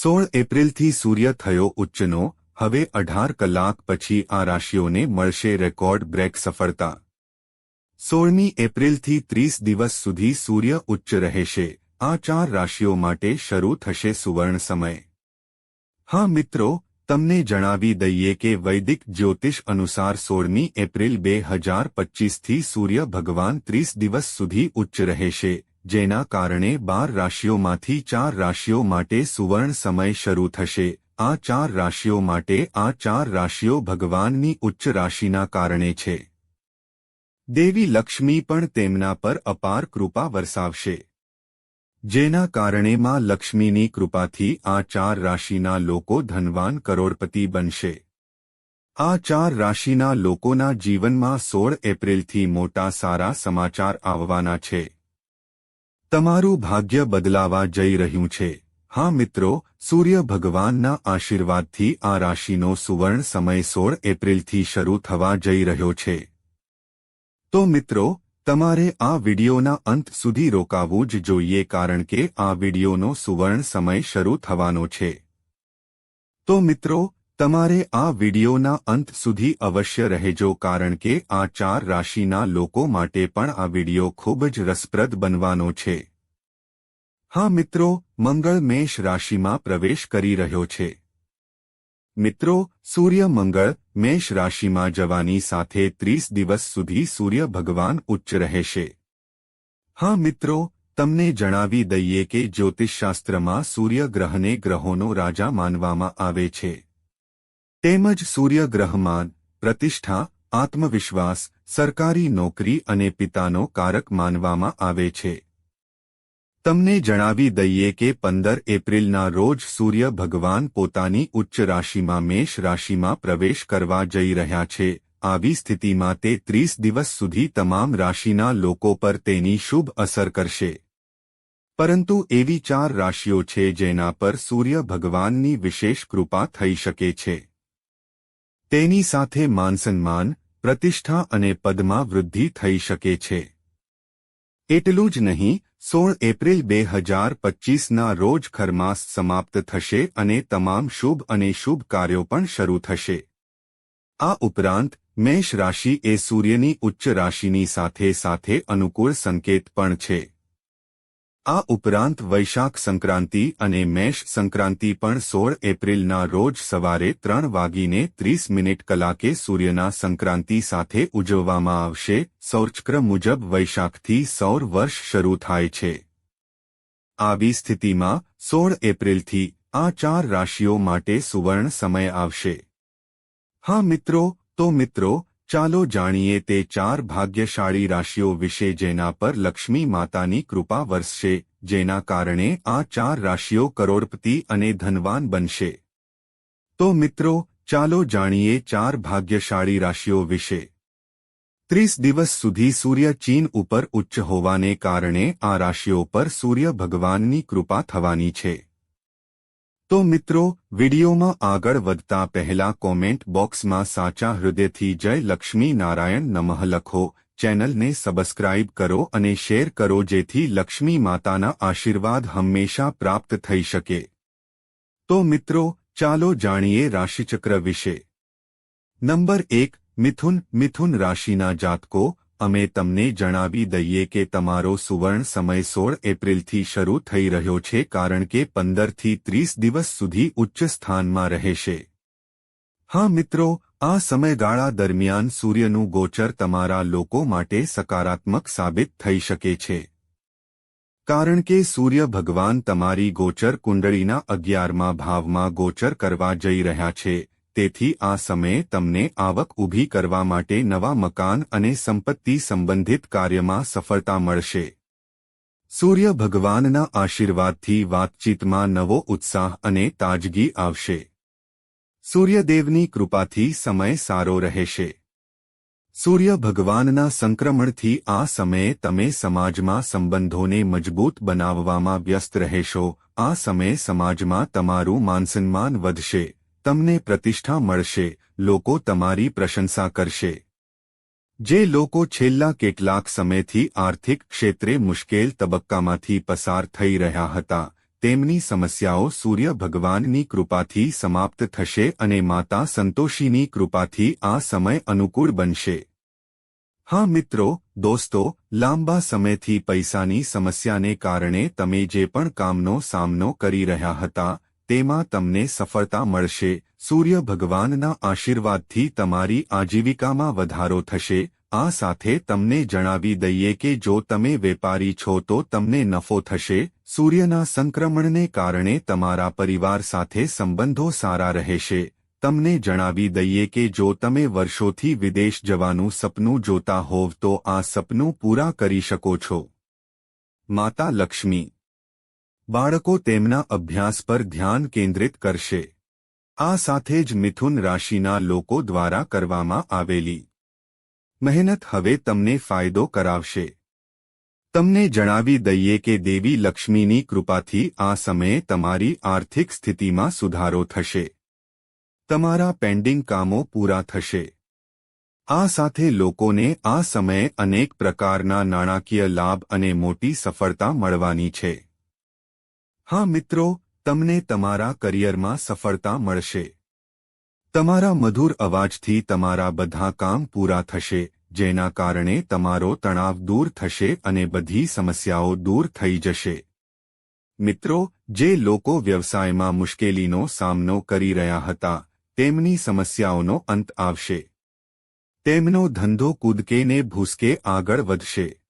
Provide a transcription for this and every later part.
સોળ એપ્રિલથી સૂર્ય થયો ઉચ્ચનો, હવે અઢાર કલાક પછી આ રાશિઓને મળશે રેકોર્ડ બ્રેક સફળતા. સોળમી એપ્રિલથી ત્રીસ દિવસ સુધી સૂર્ય ઉચ્ચ રહેશે, આ ચાર રાશિઓ માટે શરૂ થશે સુવર્ણ સમય. હા મિત્રો, તમને જણાવી દઈએ કે વૈદિક જ્યોતિષ અનુસાર સોળમી એપ્રિલ બે હજાર પચ્ચીસથી સૂર્ય ભગવાન ત્રીસ દિવસ સુધી ઉચ્ચ રહેશે જેના કારણે બાર રાશિઓમાંથી ચાર રાશિઓ માટે સુવર્ણ સમય શરૂ થશે. આ ચાર રાશિઓ માટે આ ચાર રાશિઓ ભગવાનની ઉચ્ચ રાશિના કારણે છે. દેવી લક્ષ્મી પણ તેમના પર અપાર કૃપા વરસાવશે. જેના કારણે માં લક્ષ્મીની કૃપાથી આ ચાર રાશિના લોકો ધનવાન કરોડપતિ બનશે. આ ચાર રાશિના લોકોના જીવનમાં સોળ એપ્રિલથી મોટા સારા સમાચાર આવવાના છે. તમારું ભાગ્ય બદલાવા જઈ રહ્યું છે. હા મિત્રો, સૂર્ય ભગવાનના આશીર્વાદથી આ રાશિનો સુવર્ણ સમય સોળ એપ્રિલથી શરૂ થવા જઈ રહ્યો છે. તો મિત્રો, તમારે આ વિડિયોના અંત સુધી રોકાવું જ જોઈએ કારણ કે આ વિડિયોનો સુવર્ણ સમય શરૂ થવાનો છે. તો મિત્રો તમારે આ વિડિયોના અંત સુધી અવશ્ય રહેજો કારણ કે આ ચાર રાશિના લોકો માટે પણ આ વિડિયો ખૂબ જ રસપ્રદ બનવાનો છે. હા મિત્રો, મંગળ મેષ રાશિમાં પ્રવેશ કરી રહ્યો છે. મિત્રો, સૂર્ય મંગળ મેષ રાશિમાં જવાની સાથે ત્રીસ દિવસ સુધી સૂર્ય ભગવાન ઉચ્ચ રહેશે. હા મિત્રો, તમને જણાવી દઈએ કે જ્યોતિષશાસ્ત્રમાં સૂર્ય ગ્રહને ગ્રહોનો રાજા માનવામાં આવે છે. તેમજ સૂર્યગ્રહમાન પ્રતિષ્ઠા, આત્મવિશ્વાસ, સરકારી નોકરી અને પિતાનો કારક માનવામાં આવે છે. તમને જણાવી દઈએ કે પંદર એપ્રિલના રોજ સૂર્ય ભગવાન પોતાની ઉચ્ચ રાશિમાં મેષ રાશિમાં પ્રવેશ કરવા જઈ રહ્યા છે. આવી સ્થિતિમાં તે ત્રીસ દિવસ સુધી તમામ રાશિના લોકો પર તેની શુભ અસર કરશે. પરંતુ એવી ચાર રાશિઓ છે જેના પર સૂર્ય ભગવાનની વિશેષ કૃપા થઈ શકે છે. તેની સાથે માનસન્માન, પ્રતિષ્ઠા અને પદમાં વૃદ્ધિ થઈ શકે છે. એટલું જ નહીં, સોળ એપ્રિલ બે હજાર પચ્ચીસના રોજ ખરમાસ સમાપ્ત થશે અને તમામ શુભ અને શુભ કાર્યો પણ શરૂ થશે. આ ઉપરાંત, મેષ રાશિ એ સૂર્યની ઉચ્ચ રાશિની સાથે સાથે અનુકૂળ સંકેત પણ છે. આ ઉપરાંત વૈશાખ સંક્રાંતિ અને મેષ સંક્રાંતિ પણ સોળ એપ્રિલના રોજ સવારે ત્રણ વાગીને ત્રીસ મિનિટ કલાકે સૂર્યના સંક્રાંતિ સાથે ઉજવવામાં આવશે. સૌરચક્ર મુજબ વૈશાખથી સૌર વર્ષ શરૂ થાય છે. આવી સ્થિતિમાં સોળ એપ્રિલથી આ ચાર રાશિઓ માટે સુવર્ણ સમય આવશે. હા મિત્રો, તો મિત્રો ચાલો જાણીએ તે ચાર ભાગ્યશાળી રાશિઓ વિશે જેના પર લક્ષ્મી માતાની કૃપા વરસશે, જેના કારણે આ ચાર રાશિઓ કરોડપતિ અને ધનવાન બનશે. તો મિત્રો, ચાલો જાણીએ ચાર ભાગ્યશાળી રાશિઓ વિશે. ત્રીસ દિવસ સુધી સૂર્ય ચીન ઉપર ઉચ્ચ હોવાને કારણે આ રાશિઓ પર સૂર્ય ભગવાનની કૃપા થવાની છે. તો મિત્રો, વિડીયોમાં આગળ વધતા પહેલા કોમેન્ટ બોક્સમાં સાચા હૃદયથી જય લક્ષ્મી નારાયણ નમઃ લખો, ચેનલને સબસ્ક્રાઇબ કરો અને શેર કરો જેથી લક્ષ્મી માતાના આશીર્વાદ હંમેશા પ્રાપ્ત થઈ શકે. તો મિત્રો, ચાલો જાણીએ રાશિચક્ર વિશે. નંબર એક, મિથુન મિથુન રાશિના જાતકો અમે તમને જણાવી દઈએ કે તમારો સુવર્ણ સમય સોળ એપ્રિલથી શરૂ થઈ રહ્યો છે કારણ કે પંદરથી ત્રીસ દિવસ સુધી ઉચ્ચ સ્થાનમાં રહેશે. હા મિત્રો, આ સમયગાળા દરમિયાન સૂર્યનું ગોચર તમારા લોકો માટે સકારાત્મક સાબિત થઈ શકે છે. કારણ કે સૂર્ય ભગવાન તમારી ગોચર કુંડળીના અગિયારમા ભાવમાં ગોચર કરવા જઈ રહ્યા છે. તેથી આ સમયે તમને આવક ઊભી કરવા માટે નવા મકાન અને સંપત્તિ સંબંધિત કાર્યમાં સફળતા મળશે. સૂર્ય ભગવાનના આશીર્વાદથી વાતચીતમાં નવો ઉત્સાહ અને તાજગી આવશે. સૂર્યદેવની કૃપાથી સમય સારો રહેશે. સૂર્ય ભગવાનના સંક્રમણથી આ સમયે તમે સમાજમાં સંબંધોને મજબૂત બનાવવામાં વ્યસ્ત રહેશો. આ સમયે સમાજમાં તમારું માનસન્માન વધશે. તમને પ્રતિષ્ઠા મળશે, લોકો તમારી પ્રશંસા કરશે. જે લોકો છેલ્લા કેટલાક સમયથી આર્થિક ક્ષેત્રે મુશ્કેલ તબક્કામાંથી પસાર થઈ રહ્યા હતા, તેમની સમસ્યાઓ સૂર્ય ભગવાનની કૃપાથી સમાપ્ત થશે અને માતા સંતોષીની કૃપાથી આ સમય અનુકૂળ બનશે. હા મિત્રો, દોસ્તો, લાંબા સમયથી પૈસાની સમસ્યાને કારણે તમે જે પણ કામનો સામનો કરી રહ્યા હતા તેમાં તમને સફળતા મળશે. સૂર્ય ભગવાનના આશીર્વાદથી તમારી આજીવિકામાં વધારો થશે. આ સાથે તમને જણાવી દઈએ કે જો તમે વેપારી છો તો તમને નફો થશે. સૂર્યના સંક્રમણને કારણે તમારા પરિવાર સાથે સંબંધો સારા રહેશે. તમને જણાવી દઈએ કે જો તમે વર્ષોથી વિદેશ જવાનું સપનું જોતા હોવ તો આ સપનું પૂરા કરી શકો છો. માતા લક્ષ્મી બાળકો તેમના અભ્યાસ પર ધ્યાન કેન્દ્રિત કરશે. આ સાથે જ મિથુન રાશિના લોકો દ્વારા કરવામાં આવેલી મહેનત હવે તમને ફાયદો કરાવશે. તમને જણાવી દઈએ કે દેવી લક્ષ્મીની કૃપાથી આ સમયે તમારી આર્થિક સ્થિતિમાં સુધારો થશે. તમારા પેન્ડિંગ કામો પૂરા થશે. આ સાથે લોકોને આ સમયે અનેક પ્રકારના નાણાકીય લાભ અને મોટી સફળતા મળવાની છે. હા મિત્રો, તમને તમારા કરિયરમાં સફળતા મળશે. તમારા મધુર અવાજથી તમારા બધા કામ પૂરા થશે, જેના કારણે તમારો તણાવ દૂર થશે અને બધી સમસ્યાઓ દૂર થઈ જશે. મિત્રો, જે લોકો વ્યવસાયમાં મુશ્કેલીનો સામનો કરી રહ્યા હતા, તેમની સમસ્યાઓનો અંત આવશે. તેમનો ધંધો કૂદકેને ભૂસકે આગળ વધશે.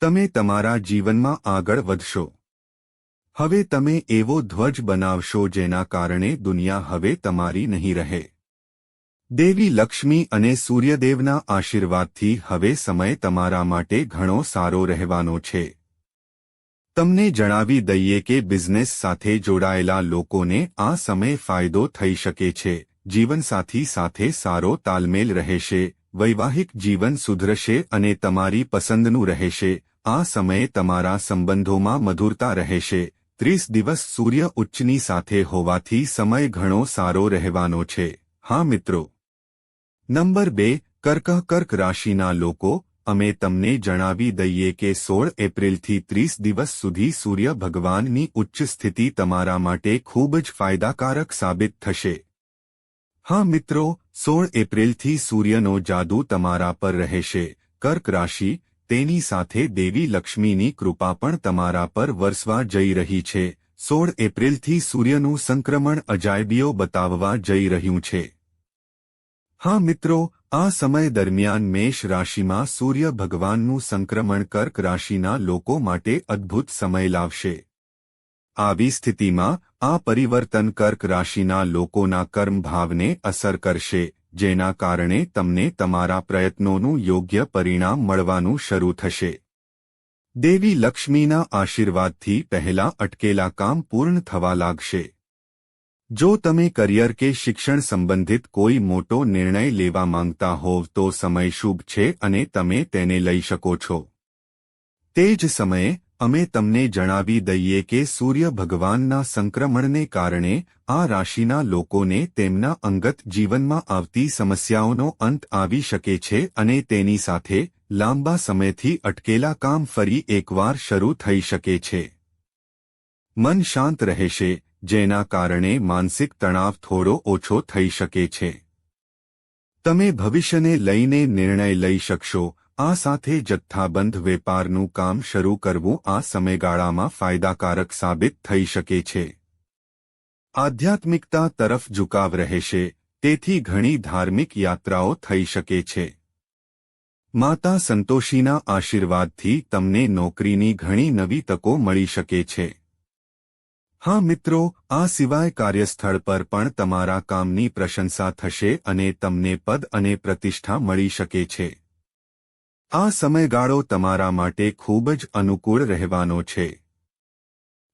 તમે તમારા જીવનમાં આગળ વધશો. હવે તમે એવો ધ્વજ બનાવશો જેના કારણે દુનિયા હવે તમારી નહીં રહે. દેવી લક્ષ્મી અને સૂર્યદેવના આશીર્વાદથી હવે સમય તમારા માટે ઘણો સારો રહેવાનો છે. તમને જણાવી દઈએ કે બિઝનેસ સાથે જોડાયેલા લોકોને આ સમય ફાયદો થઈ શકે છે, જીવનસાથી સાથે સારો તાલમેલ રહેશે, વૈવાહિક જીવન સુધરશે અને તમારી પસંદનું રહેશે, આ સમયે તમારા સંબંધોમાં મધુરતા રહેશે ત્રીસ દિવસ સૂર્ય ઉચ્ચની સાથે હોવાથી સમય ઘણો સારો રહેવાનો છે. હા, મિત્રો. નંબર બે કર્ક કર્ક રાશિના લોકો, અમે તમને જણાવી દઈએ કે સોળ એપ્રિલથી ત્રીસ દિવસ સુધી સૂર્ય ભગવાનની ઉચ્ચ સ્થિતિ તમારા માટે ખૂબ જ ફાયદાકારક સાબિત થશે. હા, મિત્રો, સોળ એપ્રિલથી સૂર્યનો જાદુ તમારા પર રહેશે. કર્ક રાશિ તેની સાથે દેવી લક્ષ્મીની કૃપા પણ તમારા પર વરસવા જઈ રહી છે. સોળ એપ્રિલથી સૂર્યનું સંક્રમણ અજાયબીઓ બતાવવા જઈ રહ્યું છે. હા મિત્રો, આ સમય દરમિયાન મેષ રાશિમાં સૂર્ય ભગવાનનું સંક્રમણ કર્ક રાશિના લોકો માટે અદ્ભુત સમય લાવશે. આવી સ્થિતિમાં આ પરિવર્તન કર્ક રાશિના લોકોના કર્મભાવને અસર કરશે. જેના કારણે તમને તમારા પ્રયત્નોનું યોગ્ય પરિણામ મળવાનું શરૂ થશે. દેવી લક્ષ્મીના આશીર્વાદથી પહેલા અટકેલા કામ પૂર્ણ થવા લાગશે. જો તમે કરિયર કે શિક્ષણ સંબંધિત કોઈ મોટો નિર્ણય લેવા માંગતા હોવ તો સમય શુભ છે અને તમે તેને લઈ શકો છો. તે જ સમયે અમે તમને જણાવી દઈએ કે સૂર્ય ભગવાનના સંક્રમણને કારણે આ રાશિના લોકોને તેમના અંગત જીવનમાં આવતી સમસ્યાઓનો અંત આવી શકે છે અને તેની સાથે લાંબા સમયથી અટકેલા કામ ફરી એકવાર શરૂ થઈ શકે છે. મન શાંત રહેશે, જેના કારણે માનસિક તણાવ થોડો ઓછો થઈ શકે છે. તમે ભવિષ્યને લઈને નિર્ણય લઈ શકશો આ સાથે જથ્થાબંધ વેપારનું કામ શરૂ કરવું આ સમયગાળામાં ફાયદાકારક સાબિત થઈ શકે છે. આધ્યાત્મિકતા તરફ ઝુકાવ રહેશે, તેથી ઘણી ધાર્મિક યાત્રાઓ થઈ શકે છે. માતા સંતોષીના આશીર્વાદથી તમને નોકરીની ઘણી નવી તકો મળી શકે છે. હા મિત્રો, આ સિવાય કાર્યસ્થળ પર પણ તમારા કામની પ્રશંસા થશે અને તમને પદ અને પ્રતિષ્ઠા મળી શકે છે. આ સમયગાળો તમારા માટે ખૂબ જ અનુકૂળ રહેવાનો છે.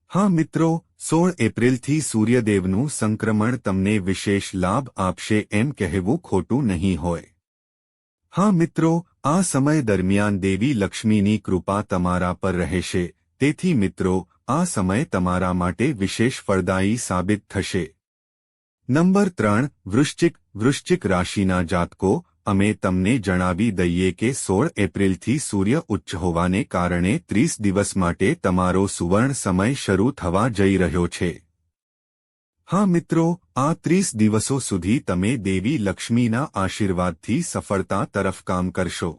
હા મિત્રો, સોળ એપ્રિલથી સૂર્યદેવનું સંક્રમણ તમને વિશેષ લાભ આપશે એમ કહેવું ખોટું નહીં હોય. હા મિત્રો, આ સમય દરમિયાન દેવી લક્ષ્મીની કૃપા તમારા પર રહેશે. તેથી મિત્રો, આ સમય તમારા માટે વિશેષ ફળદાયી સાબિત થશે. નંબર ત્રણ, વૃશ્ચિક વૃશ્ચિક રાશિના જાતકો અમે તમને જણાવી દઈએ કે સોળ એપ્રિલથી સૂર્ય ઉચ્ચ હોવાને કારણે ત્રીસ દિવસ માટે તમારો સુવર્ણ સમય શરૂ થવા જઈ રહ્યો છે. હા મિત્રો, આ ત્રીસ દિવસો સુધી તમે દેવી લક્ષ્મીના આશીર્વાદથી સફળતા તરફ કામ કરશો.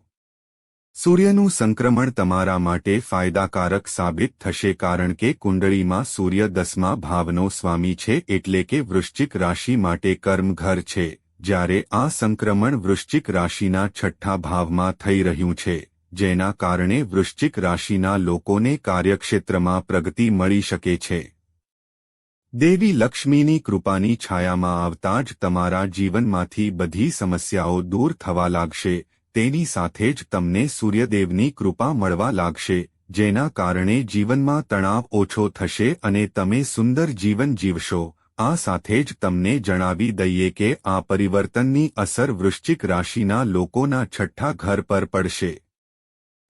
સૂર્યનું સંક્રમણ તમારા માટે ફાયદાકારક સાબિત થશે કારણ કે કુંડળીમાં સૂર્ય દસમા ભાવનો સ્વામી છે એટલે કે વૃશ્ચિક રાશિ માટે કર્મઘર છે. જ્યારે આ સંક્રમણ વૃશ્ચિક રાશિના છઠ્ઠા ભાવમાં થઈ રહ્યું છે, જેના કારણે વૃશ્ચિક રાશિના લોકોને કાર્યક્ષેત્રમાં પ્રગતિ મળી શકે છે. દેવી લક્ષ્મીની કૃપાની છાયામાં આવતા જ તમારા જીવનમાંથી બધી સમસ્યાઓ દૂર થવા લાગશે, તેની સાથે જ તમને સૂર્યદેવની કૃપા મળવા લાગશે, જેના કારણે જીવનમાં તણાવ ઓછો થશે અને તમે સુંદર જીવન જીવશો. આ સાથે જ તમને જણાવી દઈએ કે આ પરિવર્તનની અસર વૃશ્ચિક રાશિના લોકોના છઠ્ઠા ઘર પર પડશે.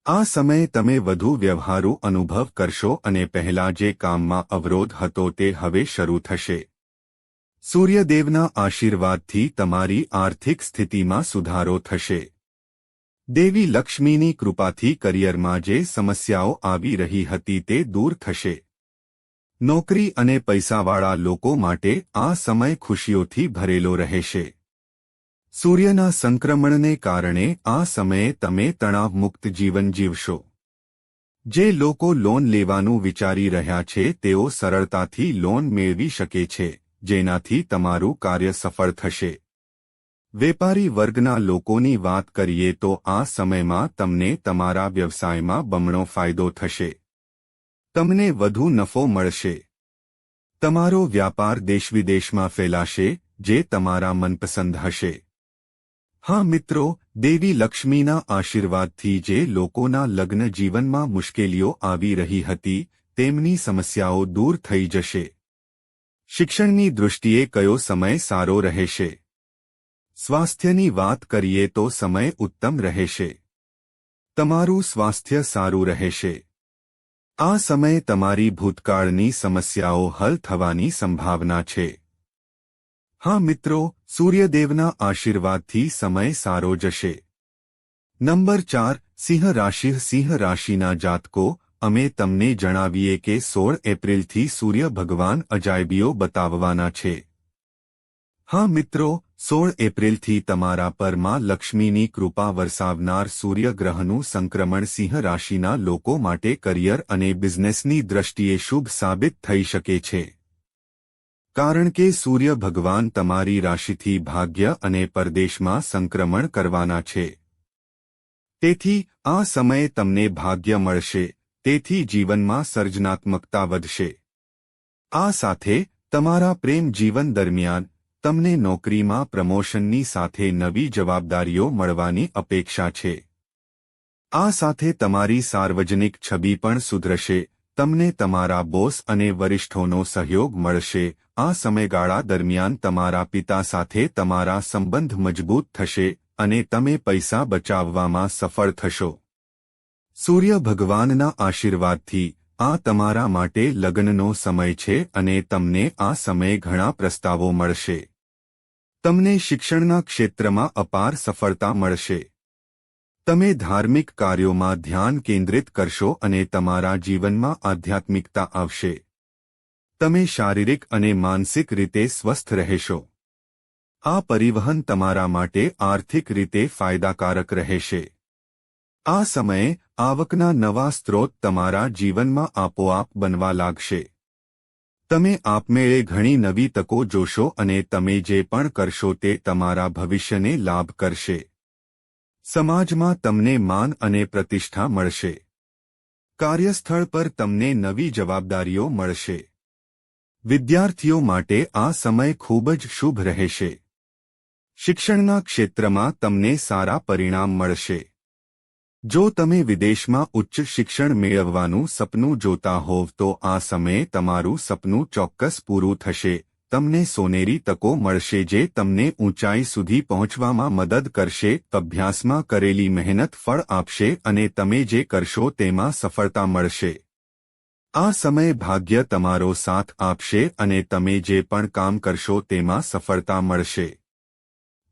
આ સમયે તમે વધુ વ્યવહારુ અનુભવ કરશો અને પહેલા જે કામમાં અવરોધ હતો તે હવે શરૂ થશે. સૂર્યદેવના આશીર્વાદથી તમારી આર્થિક સ્થિતિમાં સુધારો થશે. દેવી લક્ષ્મીની કૃપાથી કરિયરમાં જે સમસ્યાઓ આવી રહી હતી તે દૂર થશે. નોકરી અને પૈસાવાળા લોકો માટે આ સમય ખુશીઓથી ભરેલો રહેશે. સૂર્યના સંક્રમણને કારણે આ સમયે તમે તણાવમુક્ત જીવન જીવશો. જે લોકો લોન લેવાનું વિચારી રહ્યા છે, તેઓ સરળતાથી લોન મેળવી શકે છે, જેનાથી તમારું કાર્ય સફળ થશે. વેપારી વર્ગના લોકોની વાત કરીએ તો આ સમયમાં તમને તમારા વ્યવસાયમાં બમણો ફાયદો થશે. તમને વધુ નફો મળશે. તમારો વ્યાપાર દેશવિદેશમાં ફેલાશે, જે તમારા મનપસંદ હશે. હા મિત્રો, દેવી લક્ષ્મીના આશીર્વાદથી જે લોકોના લગ્ન જીવનમાં મુશ્કેલીઓ આવી રહી હતી, તેમની સમસ્યાઓ દૂર થઈ જશે. શિક્ષણની દૃષ્ટિએ કયો સમય સારો રહેશે? સ્વાસ્થ્યની વાત કરીએ તો સમય ઉત્તમ રહેશે. તમારું સ્વાસ્થ્ય સારું રહેશે. આ સમયે તમારી ભૂતકાળની સમસ્યાઓ હલ થવાની સંભાવના છે. હા મિત્રો, સૂર્યદેવના આશીર્વાદથી સમય સારો જશે. નંબર ચાર, સિંહ રાશિ, સિંહ રાશિના જાતકો, અમે તમને જણાવીએ કે સોળ એપ્રિલથી સૂર્ય ભગવાન અજાયબીઓ બતાવવાના છે. હા મિત્રો સોળ એપ્રિલથી તમારા પરમાં લક્ષ્મીની કૃપા વરસાવનાર સૂર્યગ્રહનું સંક્રમણ સિંહ રાશિના લોકો માટે કરિયર અને બિઝનેસની દ્રષ્ટિએ શુભ સાબિત થઈ શકે છે. કારણ કે સૂર્ય ભગવાન તમારી રાશિથી ભાગ્ય અને પરદેશમાં સંક્રમણ કરવાના છે. તેથી, આ સમયે તમને ભાગ્ય મળશે, તેથી જીવનમાં સર્જનાત્મકતા વધશે. આ સાથે, તમારા પ્રેમ જીવન દરમિયાન તમને નોકરીમાં પ્રમોશનની સાથે નવી જવાબદારીઓ મળવાની અપેક્ષા છે. આ સાથે તમારી સાર્વજનિક છબી પણ સુધરશે, તમને તમારા બોસ અને વરિષ્ઠોનો સહયોગ મળશે, આ સમયગાળા દરમિયાન તમારા પિતા સાથે તમારા સંબંધ મજબૂત થશે અને તમે પૈસા બચાવવામાં સફળ થશો. સૂર્ય ભગવાનના આશીર્વાદથી, આ તમારા માટે લગ્નનો સમય છે અને તમને આ સમયે ઘણા પ્રસ્તાવો મળશે. તમને શિક્ષણના ક્ષેત્રમાં અપાર સફળતા મળશે. તમે ધાર્મિક કાર્યોમાં ધ્યાન કેન્દ્રિત કરશો અને તમારા જીવનમાં આધ્યાત્મિકતા આવશે. તમે શારીરિક અને માનસિક રીતે સ્વસ્થ રહેશો. આ પરિવહન તમારા માટે આર્થિક રીતે ફાયદાકારક રહેશે. આ સમયે આવકના નવા સ્ત્રોત તમારા જીવનમાં આપોઆપ બનવા લાગશે. તમે આપમેળે ઘણી નવી તકો જોશો અને તમે જે પણ કરશો તે તમારા ભવિષ્યને લાભ કરશે. સમાજમાં તમને માન અને પ્રતિષ્ઠા મળશે. કાર્યસ્થળ પર તમને નવી જવાબદારીઓ મળશે. વિદ્યાર્થીઓ માટે આ સમય ખૂબ જ શુભ રહેશે. શિક્ષણના ક્ષેત્રમાં તમને સારા પરિણામ મળશે. જો તમે વિદેશમાં ઉચ્ચ શિક્ષણ મેળવવાનું સપનું જોતા હોવ તો આ સમયે તમારું સપનું ચોક્કસ પૂરું થશે. તમને સોનેરી તકો મળશે જે તમને ઊંચાઈ સુધી પહોંચવામાં મદદ કરશે, અભ્યાસમાં કરેલી મહેનત ફળ આપશે અને તમે જે કરશો તેમાં સફળતા મળશે. આ સમયે ભાગ્ય તમારો સાથ આપશે અને તમે જે પણ કામ કરશો તેમાં સફળતા મળશે.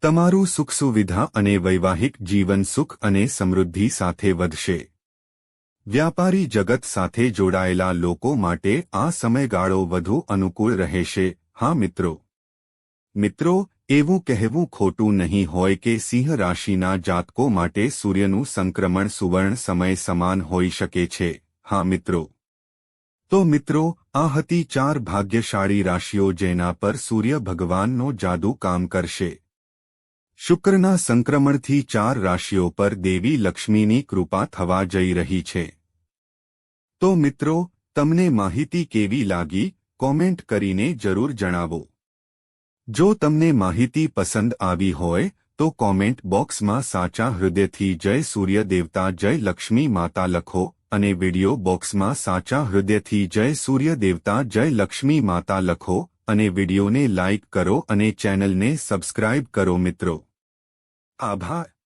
તમારું સુખ સુવિધા અને વૈવાહિક જીવન સુખ અને સમૃદ્ધિ સાથે વધશે. વ્યાપારી જગત સાથે જોડાયેલા લોકો માટે આ સમયગાળો વધુ અનુકૂળ રહેશે. હા, મિત્રો. મિત્રો, એવું કહેવું ખોટું નહીં હોય કે સિંહ રાશિના જાતકો માટે સૂર્યનું સંક્રમણ સુવર્ણ સમય સમાન હોઈ શકે છે. હા, મિત્રો. તો મિત્રો, આ હતી ચાર ભાગ્યશાળી રાશિઓ જેના પર સૂર્ય ભગવાનનો જાદુ કામ કરશે. શુક્રના સંક્રમણથી ચાર રાશિઓ પર દેવી લક્ષ્મીની કૃપા થવા જઈ રહી છે. તો મિત્રો, તમને માહિતી કેવી લાગી? કોમેન્ટ કરીને જરૂર જણાવો. જો તમને માહિતી પસંદ આવી હોય, તો કોમેન્ટ બોક્સમાં સાચા હૃદયથી જય સૂર્ય દેવતા, જય લક્ષ્મી માતા લખો અને વિડિયો બોક્સમાં સાચા હૃદયથી જય સૂર્ય દેવતા, જય લક્ષ્મી માતા લખો અને વિડિયોને લાઇક કરો અને ચેનલને સબસ્ક્રાઇબ કરો મિત્રો. આભાર.